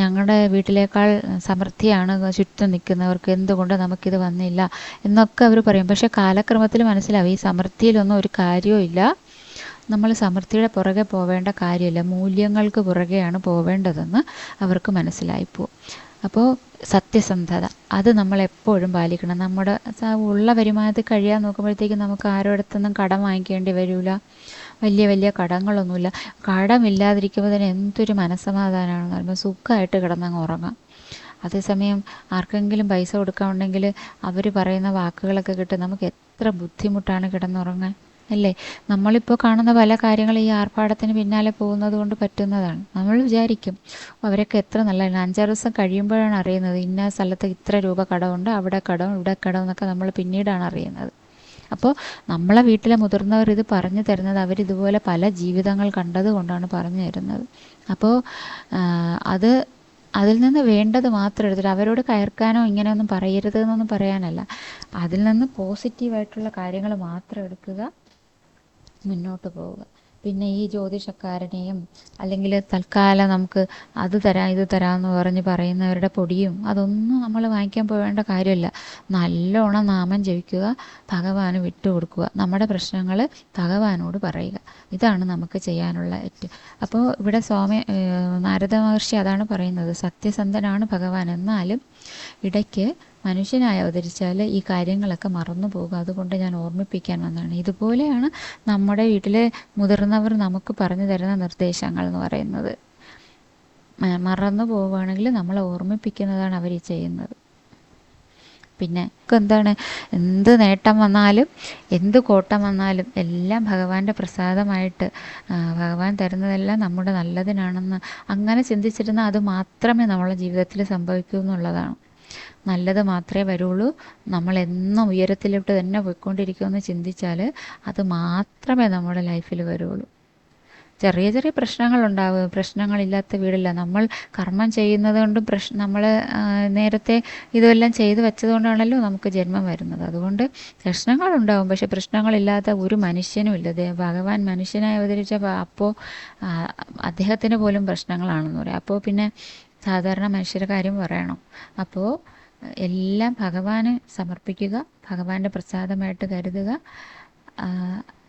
ഞങ്ങളുടെ വീട്ടിലേക്കാൾ സമൃദ്ധിയാണ് ചുറ്റും നിൽക്കുന്നവർക്ക് എന്തുകൊണ്ട് നമുക്കിത് വന്നില്ല? എന്നൊക്കെ അവർ പറയും. പക്ഷേ കാലക്രമത്തിൽ മനസ്സിലാവും ഈ സമൃദ്ധിയിലൊന്നും ഒരു കാര്യവും ഇല്ല. നമ്മൾ സമൃദ്ധിയുടെ പുറകെ പോവേണ്ട കാര്യമില്ല. മൂല്യങ്ങൾക്ക് പുറകെയാണ് പോവേണ്ടതെന്ന് അവർക്ക് മനസ്സിലായിപ്പോവും അപ്പോൾ സത്യസന്ധത അത് നമ്മൾ എപ്പോഴും പാലിക്കണം. നമ്മുടെ ഉള്ള വരുമാനത്തിൽ കഴിയാൻ നോക്കുമ്പോഴത്തേക്കും നമുക്ക് ആരോടത്തൊന്നും കടം വാങ്ങിക്കേണ്ടി വരില്ല വലിയ വലിയ കടങ്ങളൊന്നുമില്ല. കടമില്ലാതിരിക്കുമ്പോൾ തന്നെ എന്തൊരു മനസ്സമാധാനമാണെന്ന് പറയുമ്പോൾ സുഖമായിട്ട് കിടന്നങ്ങ് ഉറങ്ങാം. അതേസമയം ആർക്കെങ്കിലും പൈസ കൊടുക്കാൻ ഉണ്ടെങ്കിൽ അവർ പറയുന്ന വാക്കുകളൊക്കെ കിട്ടും നമുക്ക് എത്ര ബുദ്ധിമുട്ടാണ് കിടന്നുറങ്ങാൻ. അല്ലേ? നമ്മളിപ്പോൾ കാണുന്ന പല കാര്യങ്ങളും ഈ ആർഭാടത്തിന് പിന്നാലെ പോകുന്നത് കൊണ്ട് പറ്റുന്നതാണ്. നമ്മൾ വിചാരിക്കും അവരൊക്കെ എത്ര നല്ല അഞ്ചാറ് ദിവസം കഴിയുമ്പോഴാണ് അറിയുന്നത് ഇന്ന സ്ഥലത്ത് ഇത്ര രൂപ കടമുണ്ട് അവിടെ കടം ഇവിടെ കടം എന്നൊക്കെ നമ്മൾ പിന്നീടാണ് അറിയുന്നത്. അപ്പോൾ നമ്മളെ വീട്ടിലെ മുതിർന്നവർ ഇത് പറഞ്ഞു തരുന്നത് അവരിതുപോലെ പല ജീവിതങ്ങൾ കണ്ടത് കൊണ്ടാണ് പറഞ്ഞു തരുന്നത്. അപ്പോൾ അത് അതിൽ നിന്ന് വേണ്ടത് മാത്രം എടുത്തിട്ട് അവരോട് കയർക്കാനോ ഇങ്ങനെയൊന്നും പറയരുത് എന്നൊന്നും പറയാനല്ല. അതിൽ നിന്ന് പോസിറ്റീവായിട്ടുള്ള കാര്യങ്ങൾ മാത്രം എടുക്കുക. മുന്നോട്ട് പോവുക. പിന്നെ ഈ ജ്യോതിഷക്കാരനെയും അല്ലെങ്കിൽ തൽക്കാലം നമുക്ക് അത് തരാം ഇത് തരാമെന്ന് പറഞ്ഞ് പറയുന്നവരുടെ പൊടിയും അതൊന്നും നമ്മൾ വാങ്ങിക്കാൻ പോകേണ്ട കാര്യമില്ല. നല്ലോണം നാമം ജപിക്കുക ഭഗവാന് വിട്ടുകൊടുക്കുക നമ്മുടെ പ്രശ്നങ്ങൾ ഭഗവാനോട് പറയുക. ഇതാണ് നമുക്ക് ചെയ്യാനുള്ള ഏറ്റവും. അപ്പോൾ ഇവിടെ സ്വാമി നാരദ മഹർഷി അതാണ് പറയുന്നത്. സത്യസന്ധനാണ് ഭഗവാൻ. എന്നാലും ഇടയ്ക്ക് മനുഷ്യനായി അവതരിച്ചാൽ ഈ കാര്യങ്ങളൊക്കെ മറന്നു പോകും. അതുകൊണ്ട് ഞാൻ ഓർമ്മിപ്പിക്കാൻ വന്നതാണ്. ഇതുപോലെയാണ് നമ്മുടെ വീട്ടിലെ മുതിർന്നവർ നമുക്ക് പറഞ്ഞു തരുന്ന നിർദ്ദേശങ്ങൾ എന്ന് പറയുന്നത്. മറന്നു പോവുകയാണെങ്കിൽ നമ്മളെ ഓർമ്മിപ്പിക്കുന്നതാണ് അവർ ചെയ്യുന്നത്. പിന്നെ എന്താണ്? എന്ത് നേട്ടം വന്നാലും എന്ത് കോട്ടം വന്നാലും എല്ലാം ഭഗവാന്റെ പ്രസാദമായിട്ട് ഭഗവാൻ തരുന്നതെല്ലാം നമ്മുടെ നല്ലതിനാണെന്ന് അങ്ങനെ ചിന്തിച്ചിരുന്ന അത് മാത്രമേ നമ്മളെ ജീവിതത്തിൽ സംഭവിക്കൂ എന്നുള്ളതാണ്. നല്ലത് മാത്രമേ വരുള്ളൂ. നമ്മൾ എന്നും ഉയരത്തിലോട്ട് തന്നെ പോയിക്കൊണ്ടിരിക്കുമെന്ന് ചിന്തിച്ചാൽ അത് മാത്രമേ നമ്മുടെ ലൈഫിൽ വരുള്ളൂ. ചെറിയ ചെറിയ പ്രശ്നങ്ങൾ പ്രശ്നങ്ങളുണ്ടാവും പ്രശ്നങ്ങളില്ലാത്ത വീടില്ല. നമ്മൾ കർമ്മം ചെയ്യുന്നത് കൊണ്ടും പ്രശ്നം നമ്മൾ നേരത്തെ ഇതെല്ലാം ചെയ്തു വെച്ചതുകൊണ്ടാണല്ലോ നമുക്ക് ജന്മം വരുന്നത്. അതുകൊണ്ട് പ്രശ്നങ്ങളുണ്ടാവും. പക്ഷെ പ്രശ്നങ്ങളില്ലാത്ത ഒരു മനുഷ്യനും ഇല്ല. ഭഗവാൻ മനുഷ്യനായി അവതരിച്ച അപ്പോൾ അദ്ദേഹത്തിന് പോലും പ്രശ്നങ്ങളാണെന്ന് പറയാം. അപ്പോൾ പിന്നെ സാധാരണ മനുഷ്യരുടെ കാര്യം പറയണം. അപ്പോൾ എല്ലാം ഭഗവാന് സമർപ്പിക്കുക ഭഗവാന്റെ പ്രസാദമായിട്ട് കരുതുക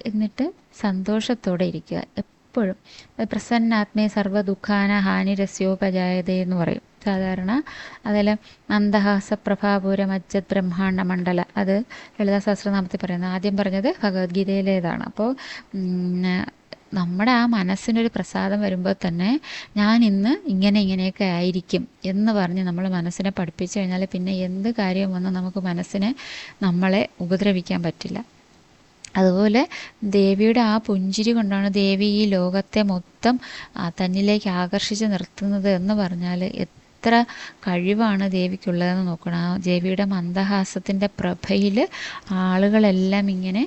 എന്നിട്ട് സന്തോഷത്തോടെ ഇരിക്കുക. എപ്പോഴും പ്രസന്നാത്മേ സർവ ദുഃഖാന ഹാനി ഹാനിരസ്യോപജായതേ എന്ന് പറയും. സാധാരണ അതിൽ മന്ദഹാസ പ്രഭാപൂരം അജ്ജത് ബ്രഹ്മാണ്ഡ മണ്ഡല. അത് ലളിതാ സഹസ്രനാമത്തിൽ പറയുന്നത് ആദ്യം പറഞ്ഞത് ഭഗവത്ഗീതയിലേതാണ്. അപ്പോൾ നമ്മുടെ ആ മനസ്സിനൊരു പ്രസാദം വരുമ്പോൾ തന്നെ ഞാൻ ഇന്ന് ഇങ്ങനെ ഇങ്ങനെയൊക്കെ ആയിരിക്കും എന്ന് പറഞ്ഞ് നമ്മൾ മനസ്സിനെ പഠിപ്പിച്ചു കഴിഞ്ഞാൽ പിന്നെ എന്ത് കാര്യം വന്ന് നമുക്ക് മനസ്സിനെ നമ്മളെ ഉപദ്രവിക്കാൻ പറ്റില്ല. അതുപോലെ ദേവിയുടെ ആ പുഞ്ചിരി കൊണ്ടാണ് ദേവി ഈ ലോകത്തെ മൊത്തം തന്നിലേക്ക് ആകർഷിച്ച് നിർത്തുന്നത് എന്ന് പറഞ്ഞാൽ എത്ര കഴിവാണ് ദേവിക്കുള്ളതെന്ന് നോക്കണം. ആ ദേവിയുടെ മന്ദഹാസത്തിന്റെ പ്രഭയിൽ ആളുകളെല്ലാം ഇങ്ങനെ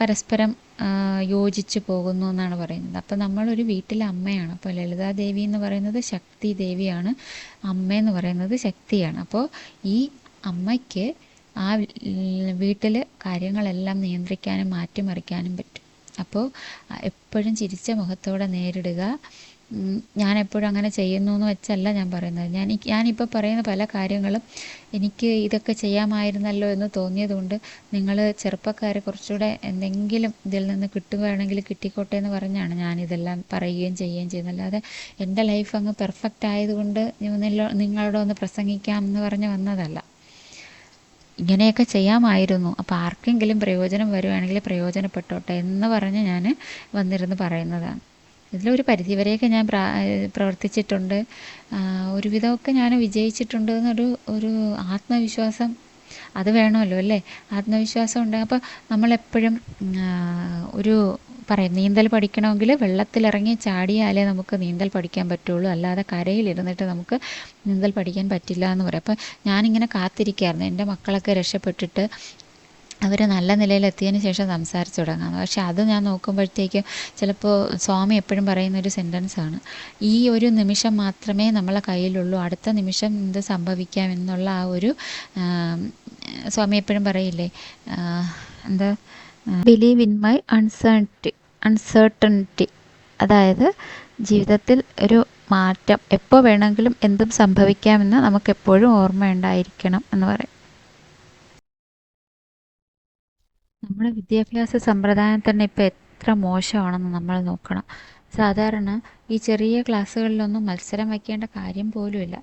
പരസ്പരം യോജിച്ച് പോകുന്നു എന്നാണ് പറയുന്നത്. അപ്പം നമ്മളൊരു വീട്ടിലെ അമ്മയാണ്. അപ്പോൾ ലളിതാദേവി എന്ന് പറയുന്നത് ശക്തി ദേവിയാണ് അമ്മ എന്ന് പറയുന്നത് ശക്തിയാണ്. അപ്പോൾ ഈ അമ്മയ്ക്ക് ആ വീട്ടിൽ കാര്യങ്ങളെല്ലാം നിയന്ത്രിക്കാനും മാറ്റിമറിക്കാനും പറ്റും. അപ്പോൾ എപ്പോഴും ചിരിച്ച മുഖത്തോടെ നേരിടുക. ഞാൻ എപ്പോഴും അങ്ങനെ ചെയ്യുന്നു എന്ന് വെച്ചല്ല ഞാൻ പറയുന്നത്. ഞാൻ ഞാനിപ്പോൾ പറയുന്ന പല കാര്യങ്ങളും എനിക്ക് ഇതൊക്കെ ചെയ്യാമായിരുന്നല്ലോ എന്ന് തോന്നിയതുകൊണ്ട് നിങ്ങൾ ചെറുപ്പക്കാർ കുറച്ചുകൂടെ എന്തെങ്കിലും ഇതിൽ നിന്ന് കിട്ടുകയാണെങ്കിൽ കിട്ടിക്കോട്ടെ എന്ന് പറഞ്ഞാണ് ഞാൻ ഇതെല്ലാം പറയുകയും ചെയ്യുകയും ചെയ്യുന്നത്. അല്ലാതെ എന്റെ ലൈഫ് അങ്ങ് പെർഫെക്റ്റ് ആയതുകൊണ്ട് നിങ്ങളോട് ഒന്ന് പ്രസംഗിക്കാം എന്ന് പറഞ്ഞ് വന്നതല്ല. ഇങ്ങനെയൊക്കെ ചെയ്യാമായിരുന്നു. അപ്പോൾ ആർക്കെങ്കിലും പ്രയോജനം വരുവാണെങ്കിൽ പ്രയോജനപ്പെട്ടോട്ടെ എന്ന് പറഞ്ഞ് ഞാൻ വന്നിരുന്ന് പറയുന്നതാണ്. ഇതിലൊരു പരിധിവരെയൊക്കെ ഞാൻ പ്രവർത്തിച്ചിട്ടുണ്ട്. ഒരുവിധമൊക്കെ ഞാൻ വിജയിച്ചിട്ടുണ്ട് എന്നൊരു ഒരു ആത്മവിശ്വാസം അത് വേണമല്ലോ അല്ലേ? ആത്മവിശ്വാസം ഉണ്ട്. അപ്പോൾ നമ്മളെപ്പോഴും ഒരു പറയും നീന്തൽ പഠിക്കണമെങ്കിൽ വെള്ളത്തിലിറങ്ങി ചാടിയാലേ നമുക്ക് നീന്തൽ പഠിക്കാൻ പറ്റുള്ളൂ. അല്ലാതെ കരയിലിരുന്നിട്ട് നമുക്ക് നീന്തൽ പഠിക്കാൻ പറ്റില്ല എന്ന് പറയും. അപ്പം ഞാനിങ്ങനെ കാത്തിരിക്കുകയായിരുന്നു എന്റെ മക്കളൊക്കെ രക്ഷപ്പെട്ടിട്ട് അവർ നല്ല നിലയിലെത്തിയതിന് ശേഷം സംസാരിച്ചു തുടങ്ങാം. പക്ഷെ അത് ഞാൻ നോക്കുമ്പോഴത്തേക്കും ചിലപ്പോൾ സ്വാമി എപ്പോഴും പറയുന്ന ഒരു സെന്റൻസാണ് ഈ ഒരു നിമിഷം മാത്രമേ നമ്മളെ കയ്യിലുള്ളൂ. അടുത്ത നിമിഷം എന്ത് സംഭവിക്കാം എന്നുള്ള ആ ഒരു സ്വാമി എപ്പോഴും പറയില്ലേ എന്താ believe in my uncerty uncertainty അതായത് ജീവിതത്തിൽ ഒരു മാറ്റം എപ്പോൾ വേണമെങ്കിലും എന്തും സംഭവിക്കാമെന്ന് നമുക്കെപ്പോഴും ഓർമ്മയുണ്ടായിരിക്കണം എന്ന് പറയും. നമ്മുടെ വിദ്യാഭ്യാസ സമ്പ്രദായം തന്നെ ഇപ്പോൾ എത്ര മോശമാണെന്ന് നമ്മൾ നോക്കണം. സാധാരണ ഈ ചെറിയ ക്ലാസ്സുകളിലൊന്നും മത്സരം വയ്ക്കേണ്ട കാര്യം പോലുമില്ല.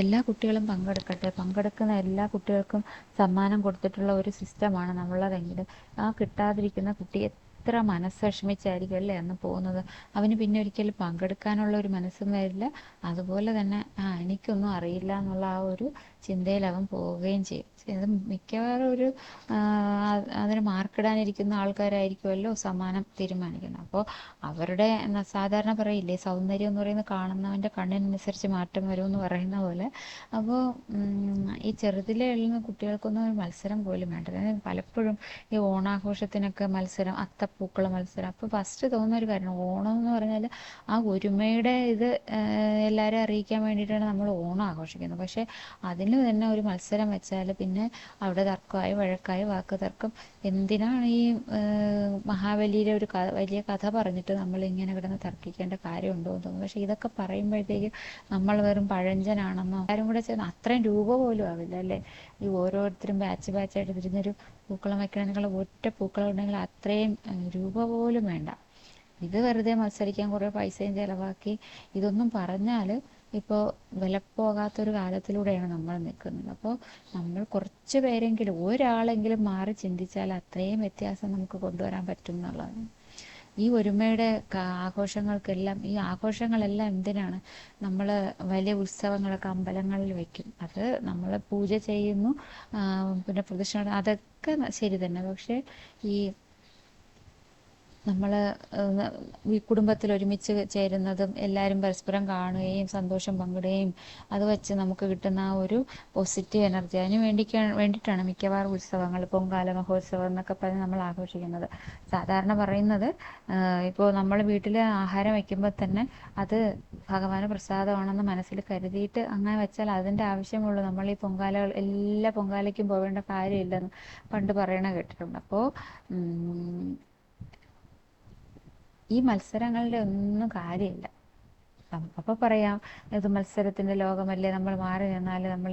എല്ലാ കുട്ടികളും പങ്കെടുക്കട്ടെ. പങ്കെടുക്കുന്ന എല്ലാ കുട്ടികൾക്കും സമ്മാനം കൊടുത്തിട്ടുള്ള ഒരു സിസ്റ്റമാണ് നമ്മളതെങ്കിൽ ആ കിട്ടാതിരിക്കുന്ന കുട്ടി എത്ര മനസ്സ് വിഷമിച്ചായിരിക്കും അല്ലേ അന്ന് പോകുന്നത്? അവന് പിന്നെ ഒരിക്കലും പങ്കെടുക്കാനുള്ള ഒരു മനസ്സും വരില്ല. അതുപോലെ തന്നെ ആ എനിക്കൊന്നും അറിയില്ല എന്നുള്ള ആ ഒരു ചിന്തയിൽ അവൻ പോവുകയും ചെയ്യും. ഇത് മിക്കവാറും ഒരു അതിന് മാർക്കിടാനിരിക്കുന്ന ആൾക്കാരായിരിക്കുമല്ലോ സമ്മാനം തീരുമാനിക്കുന്നത്. അപ്പോൾ അവരുടെ സാധാരണ പറയില്ലേ സൗന്ദര്യം എന്ന് പറയുന്നത് കാണുന്നവന്റെ കണ്ണിനനുസരിച്ച് മാറ്റം വരുമെന്ന് പറയുന്ന പോലെ. അപ്പോൾ ഈ ചെറുതിലെ എഴുതുന്ന കുട്ടികൾക്കൊന്നും ഒരു മത്സരം പോലും വേണ്ട. പലപ്പോഴും ഈ ഓണാഘോഷത്തിനൊക്കെ മത്സരം അത്തപ്പൂക്കള മത്സരം. അപ്പോൾ ഫസ്റ്റ് തോന്നുന്ന ഒരു കാര്യം ഓണം എന്ന് പറഞ്ഞാൽ ആ ഒരുമയുടെ ഇത് എല്ലാവരെയും അറിയിക്കാൻ വേണ്ടിയിട്ടാണ് നമ്മൾ ഓണം ആഘോഷിക്കുന്നത്. പക്ഷേ അതിന് തന്നെ ഒരു മത്സരം വെച്ചാൽ പിന്നെ അവിടെ തർക്കമായി വഴക്കായി വാക്ക് തർക്കം. എന്തിനാണ് ഈ മഹാബലിയുടെ ഒരു വലിയ കഥ പറഞ്ഞിട്ട് നമ്മൾ ഇങ്ങനെ കിടന്ന് തർക്കിക്കേണ്ട കാര്യമുണ്ടോ എന്ന് തോന്നുന്നു. പക്ഷെ ഇതൊക്കെ പറയുമ്പോഴത്തേക്ക് നമ്മൾ വെറും പഴഞ്ചനാണെന്നോ ആരും കൂടെ ചേർന്ന് അത്രയും രൂപ പോലും ആവില്ല അല്ലേ? ഈ ഓരോരുത്തരും ബാച്ച് ബാച്ചായിട്ട് തിരിഞ്ഞൊരു പൂക്കളം വയ്ക്കണമെന്നുള്ള ഒറ്റ പൂക്കളം ഉണ്ടെങ്കിൽ അത്രയും രൂപ പോലും വേണ്ട. ഇത് വെറുതെ മത്സരിക്കാൻ കുറേ പൈസയും ചിലവാക്കി ഇതൊന്നും പറഞ്ഞാൽ ഇപ്പോൾ വിലപ്പോകാത്തൊരു കാലത്തിലൂടെയാണ് നമ്മൾ നിൽക്കുന്നത്. അപ്പോൾ നമ്മൾ കുറച്ച് പേരെങ്കിലും ഒരാളെങ്കിലും മാറി ചിന്തിച്ചാൽ അത്രയും വ്യത്യാസം നമുക്ക് കൊണ്ടുവരാൻ പറ്റും എന്നുള്ളതാണ്. ഈ ഒരുമയുടെ ആഘോഷങ്ങൾക്കെല്ലാം ഈ ആഘോഷങ്ങളെല്ലാം എന്തിനാണ്? നമ്മൾ വലിയ ഉത്സവങ്ങളൊക്കെ അമ്പലങ്ങളിൽ വെക്കും. അത് നമ്മൾ പൂജ ചെയ്യുന്നു പിന്നെ പ്രദക്ഷിണ അതൊക്കെ ശരി തന്നെ. പക്ഷേ ഈ നമ്മൾ ഈ കുടുംബത്തിൽ ഒരുമിച്ച് ചേരുന്നതും എല്ലാവരും പരസ്പരം കാണുകയും സന്തോഷം പങ്കിടുകയും അത് വെച്ച് നമുക്ക് കിട്ടുന്ന ആ ഒരു പോസിറ്റീവ് എനർജി അതിന് വേണ്ടി വേണ്ടിയിട്ടാണ് മിക്കവാറും ഉത്സവങ്ങൾ പൊങ്കാല മഹോത്സവം എന്നൊക്കെ പറഞ്ഞ് നമ്മൾ ആഘോഷിക്കുന്നത്. സാധാരണ പറയുന്നത് ഇപ്പോൾ നമ്മൾ വീട്ടിൽ ആഹാരം വയ്ക്കുമ്പോൾ തന്നെ അത് ഭഗവാന് പ്രസാദമാണെന്ന് മനസ്സിൽ കരുതിയിട്ട് അങ്ങനെ വെച്ചാൽ അതിന്റെ ആവശ്യമുള്ളൂ. നമ്മൾ ഈ പൊങ്കാലകൾ എല്ലാ പൊങ്കാലയ്ക്കും പോകേണ്ട കാര്യമില്ലെന്ന് പണ്ട് പറയണ കേട്ടിട്ടുണ്ട്. അപ്പോൾ ഈ മത്സരങ്ങളുടെ ഒന്നും കാര്യമില്ല. അപ്പൊ പറയാം ഇത് മത്സരത്തിന്റെ ലോകമല്ലേ നമ്മൾ മാറി നിന്നാൽ നമ്മൾ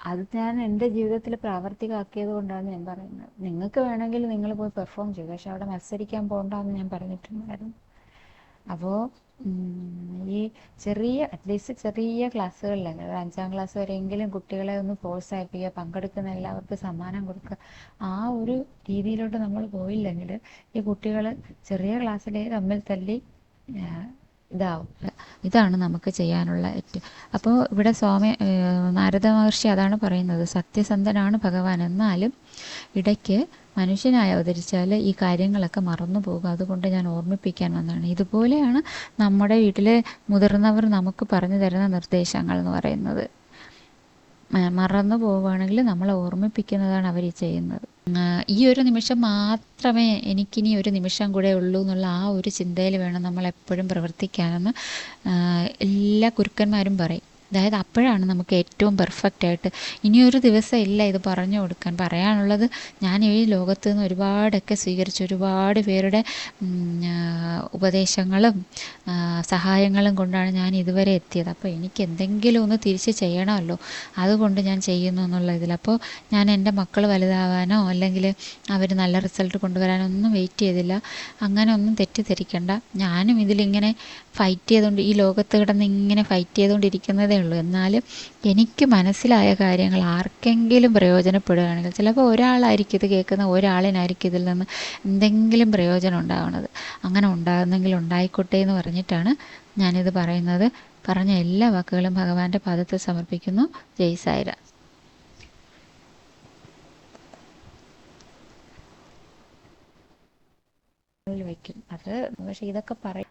അത് ഞാൻ എന്റെ ജീവിതത്തിൽ പ്രാവർത്തികമാക്കിയത് കൊണ്ടാണ് ഞാൻ പറയുന്നത്. നിങ്ങൾക്ക് വേണമെങ്കിൽ നിങ്ങൾ പോയി പെർഫോം ചെയ്തു പക്ഷെ അവിടെ മത്സരിക്കാൻ പോകണ്ടെന്ന് ഞാൻ പറഞ്ഞിട്ടുണ്ടായിരുന്നു. അപ്പോൾ ഈ ചെറിയ അറ്റ്ലീസ്റ്റ് ചെറിയ ക്ലാസ്സുകളിലൊക്കെ ഒരു അഞ്ചാം ക്ലാസ് വരെയെങ്കിലും കുട്ടികളെ ഒന്ന് പ്രോത്സാഹിപ്പിക്കുക പങ്കെടുക്കുന്ന എല്ലാവർക്കും സമ്മാനം കൊടുക്കുക ആ ഒരു രീതിയിലോട്ട് നമ്മൾ പോയില്ലെങ്കിൽ ഈ കുട്ടികൾ ചെറിയ ക്ലാസ്സിലെ തമ്മിൽ തല്ലി ഇതാവും. ഇതാണ് നമുക്ക് ചെയ്യാനുള്ള ഏറ്റവും അപ്പോൾ ഇവിടെ സ്വാമി നാരദ മഹർഷി അതാണ് പറയുന്നത് സത്യസന്ധനാണ് ഭഗവാൻ. എന്നാലും ഇടയ്ക്ക് മനുഷ്യനായി അവതരിച്ചാൽ ഈ കാര്യങ്ങളൊക്കെ മറന്നു പോകും. അതുകൊണ്ട് ഞാൻ ഓർമ്മിപ്പിക്കാൻ വന്നതാണ്. ഇതുപോലെയാണ് നമ്മുടെ വീട്ടിലെ മുതിർന്നവർ നമുക്ക് പറഞ്ഞു തരുന്ന നിർദ്ദേശങ്ങൾ എന്ന് പറയുന്നത്. മറന്നു പോവുകയാണെങ്കിൽ നമ്മളെ ഓർമ്മിപ്പിക്കുന്നതാണ് അവർ ചെയ്യുന്നത്. ഈ ഒരു നിമിഷം മാത്രമേ എനിക്കിനി ഒരു നിമിഷം കൂടെ ഉള്ളൂ എന്നുള്ള ആ ഒരു ചിന്തയിൽ വേണം നമ്മൾ എപ്പോഴും പ്രവർത്തിക്കാനെന്ന് എല്ലാ കുരുക്കന്മാരും പറയും. അതായത് അപ്പോഴാണ് നമുക്ക് ഏറ്റവും പെർഫെക്റ്റ് ആയിട്ട് ഇനിയൊരു ദിവസം ഇല്ല ഇത് പറഞ്ഞു കൊടുക്കാൻ. പറയാനുള്ളത് ഞാൻ ഈ ലോകത്ത് നിന്ന് ഒരുപാടൊക്കെ സ്വീകരിച്ചു. ഒരുപാട് പേരുടെ ഉപദേശങ്ങളും സഹായങ്ങളും കൊണ്ടാണ് ഞാൻ ഇതുവരെ എത്തിയത്. അപ്പോൾ എനിക്ക് എന്തെങ്കിലും ഒന്ന് തിരിച്ച് ചെയ്യണമല്ലോ. അതുകൊണ്ട് ഞാൻ ചെയ്യുന്നു എന്നുള്ള ഇതിൽ. അപ്പോൾ ഞാൻ എന്റെ മക്കൾ വലുതാവാനോ അല്ലെങ്കിൽ അവർ നല്ല റിസൾട്ട് കൊണ്ടുവരാനോ ഒന്നും വെയിറ്റ് ചെയ്തില്ല. അങ്ങനെ ഒന്നും തെറ്റിദ്ധരിക്കണ്ട. ഞാനും ഇതിലിങ്ങനെ ഫൈറ്റ് ചെയ്തുകൊണ്ട് ഈ ലോകത്ത് കിടന്ന് ഇങ്ങനെ ഫൈറ്റ് ചെയ്തുകൊണ്ടിരിക്കുന്നതേ ഉള്ളൂ. എന്നാലും എനിക്ക് മനസ്സിലായ കാര്യങ്ങൾ ആർക്കെങ്കിലും പ്രയോജനപ്പെടുകയാണെങ്കിൽ ചിലപ്പോൾ ഒരാളായിരിക്കും ഇത് കേൾക്കുന്ന ഒരാളിനായിരിക്കും ഇതിൽ നിന്ന് എന്തെങ്കിലും പ്രയോജനം ഉണ്ടാകുന്നത് അങ്ങനെ ഉണ്ടാകുന്നെങ്കിൽ ഉണ്ടായിക്കോട്ടെ എന്ന് പറഞ്ഞിട്ടാണ് ഞാനിത് പറയുന്നത്. പറഞ്ഞ എല്ലാ വാക്കുകളും ഭഗവാന്റെ പാദത്തിൽ സമർപ്പിക്കുന്നു. ജയ് സായിര. വയ്ക്കും അത് പക്ഷെ ഇതൊക്കെ പറയും